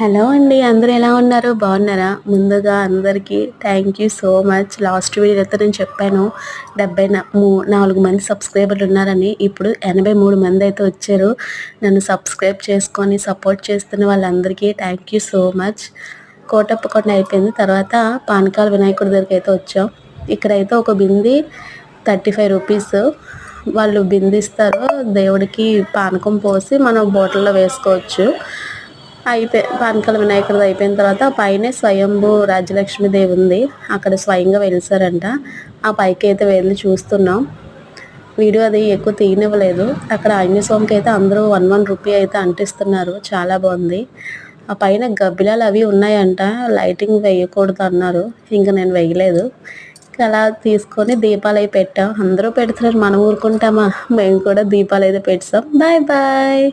Hello అండి అందరూ ఎలా ఉన్నారు? బాగున్నారా? ముందుగా అందరికీ thank you so much last వీడియోతో నేను చెప్పాను డెబ్బై మూ- నాలుగు మంది సబ్స్క్రైబర్లు ఉన్నారని. ఇప్పుడు ఎనభై మూడు మంది అయితే వచ్చారు. నన్ను సబ్స్క్రైబ్ చేసుకొని సపోర్ట్ చేస్తున్న వాళ్ళందరికీ thank you so much Kotappakonda అయిపోయింది. తర్వాత పానకాల వినాయకుడి దగ్గరికి అయితే వచ్చాం. ఇక్కడైతే ఒక బింది థర్టీ ఫైవ్ రూపీస్ వాళ్ళు బిందిస్తారు దేవుడికి పానకం పోసి మనం బోటల్లో వేసుకోవచ్చు. అయిపోయి పానకాల వినాయకుడిది అయిపోయిన తర్వాత పైనే స్వయంభూ రాజ్యలక్ష్మీదేవి ఉంది. అక్కడ స్వయంగా వెలిసారంట. ఆ పైకి అయితే వెళ్ళి చూస్తున్నాం. వీడియో అది ఎక్కువ తీయనివ్వలేదు. అక్కడ ఆంజనేయ స్వామికి అయితే అందరూ వన్ వన్ రూపీ అయితే అంటిస్తున్నారు. చాలా బాగుంది. ఆ పైన గబ్బిలాలు అవి ఉన్నాయంట. లైటింగ్ వేయకూడదు అన్నారు. ఇంకా నేను వేయలేదు. ఇంకా అలా తీసుకొని దీపాలు అవి పెట్టాం. అందరూ పెడుతున్నారు. మనం ఊరుకుంటామా? మేము కూడా దీపాలు అయితే పెట్టాం. Bye bye.